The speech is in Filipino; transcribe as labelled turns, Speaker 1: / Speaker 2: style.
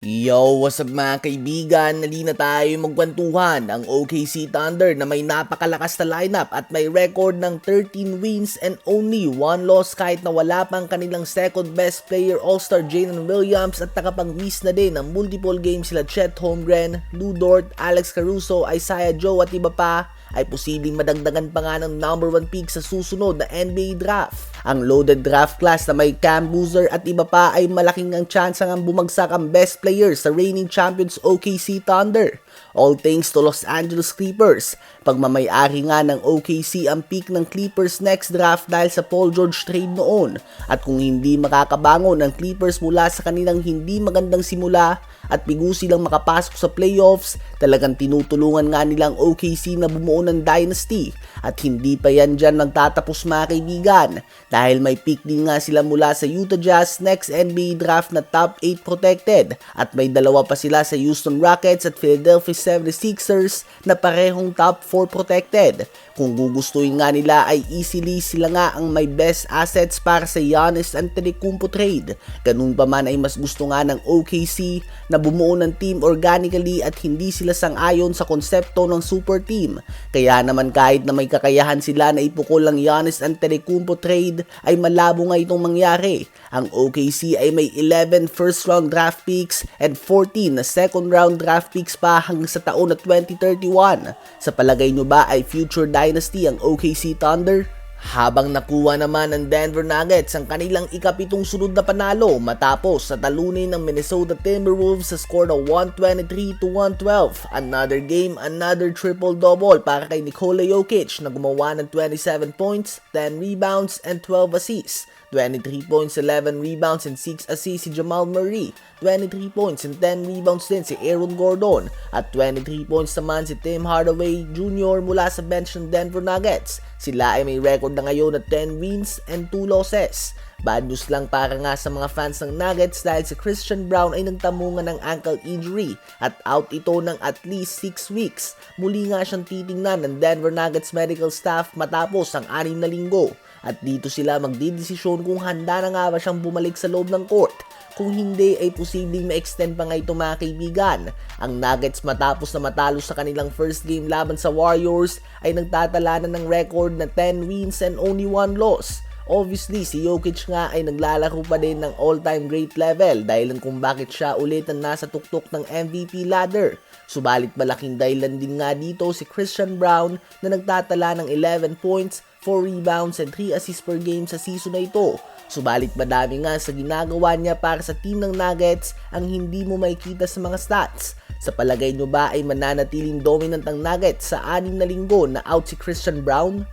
Speaker 1: Yo, what's up mga kaibigan? Nali na tayo magkwentuhan ang OKC Thunder na may napakalakas na lineup at may record ng 13 wins and only 1 loss kahit na wala pang kanilang second best player All-Star Jalen Williams at nakapang-miss na din ng multiple games sila Chet Holmgren, Lou Dort, Alex Caruso, Isaiah Joe at iba pa ay posibleng madagdagan pa nga ng number 1 pick sa susunod na NBA draft. Ang loaded draft class na may Cam Boozer at iba pa ay malaking ang chance ang bumagsak ang best player sa reigning champions OKC Thunder. All thanks to Los Angeles Clippers. Pagmamayari nga ng OKC ang pick ng Clippers next draft dahil sa Paul George trade noon. At kung hindi makakabangon ng Clippers mula sa kanilang hindi magandang simula at bigo silang makapasok sa playoffs, talagang tinutulungan nga nilang OKC na bumuo ng dynasty. At hindi pa yan dyan magtatapos mga kaibigan dahil may pick din nga sila mula sa Utah Jazz next NBA draft na top 8 protected at may dalawa pa sila sa Houston Rockets at Philadelphia 76ers na parehong top 4 protected. Kung gugustuhin nga nila ay easily sila nga ang may best assets para sa Giannis Antetokounmpo trade. Ganun pa man ay mas gusto nga ng OKC na bumuo ng team organically at hindi sila sang-ayon sa konsepto ng super team. Kaya naman kahit na may kakayahan sila na ipukol ang Giannis Antetokounmpo trade ay malabo nga itong mangyari. Ang OKC ay may 11 first round draft picks and 14 na second round draft picks pa hanggang sa taon na 2031. Sa palagay nyo ba ay future dynasty ang OKC Thunder? Habang nakuha naman ng Denver Nuggets ang kanilang ikapitong sunod na panalo matapos sa talunin ng Minnesota Timberwolves sa score na 123 to 112. Another game, another triple-double para kay Nikola Jokic na gumawa ng 27 points, 10 rebounds, and 12 assists. 23 points, 11 rebounds, and 6 assists si Jamal Murray. 23 points and 10 rebounds din si Aaron Gordon. At 23 points naman si Tim Hardaway Jr. mula sa bench ng Denver Nuggets. Sila ay may record na ngayon na 10 wins and 2 losses. Bad news lang para nga sa mga fans ng Nuggets dahil si Christian Brown ay nagtamungan ng ankle injury at out ito ng at least 6 weeks. Muli nga siyang titingnan ng Denver Nuggets medical staff matapos ang 6 na linggo. At dito sila magdidesisyon kung handa na nga ba siyang bumalik sa loob ng court. Kung hindi ay posibleng ma-extend pa nga ito mga kaibigan. Ang Nuggets matapos na matalo sa kanilang first game laban sa Warriors ay nagtatala na ng record na 10 wins and only 1 loss. Obviously, si Jokic nga ay naglalaro pa din ng all-time great level dahilan kung bakit siya ulit ang nasa tuktok ng MVP ladder. Subalit malaking dahilan din nga dito si Christian Brown na nagtatala ng 11 points, 4 rebounds and 3 assists per game sa season na ito. Subalit madami nga sa ginagawa niya para sa team ng Nuggets ang hindi mo makikita sa mga stats. Sa palagay nyo ba ay mananatiling dominant ang Nuggets sa anim na linggo na out si Christian Brown?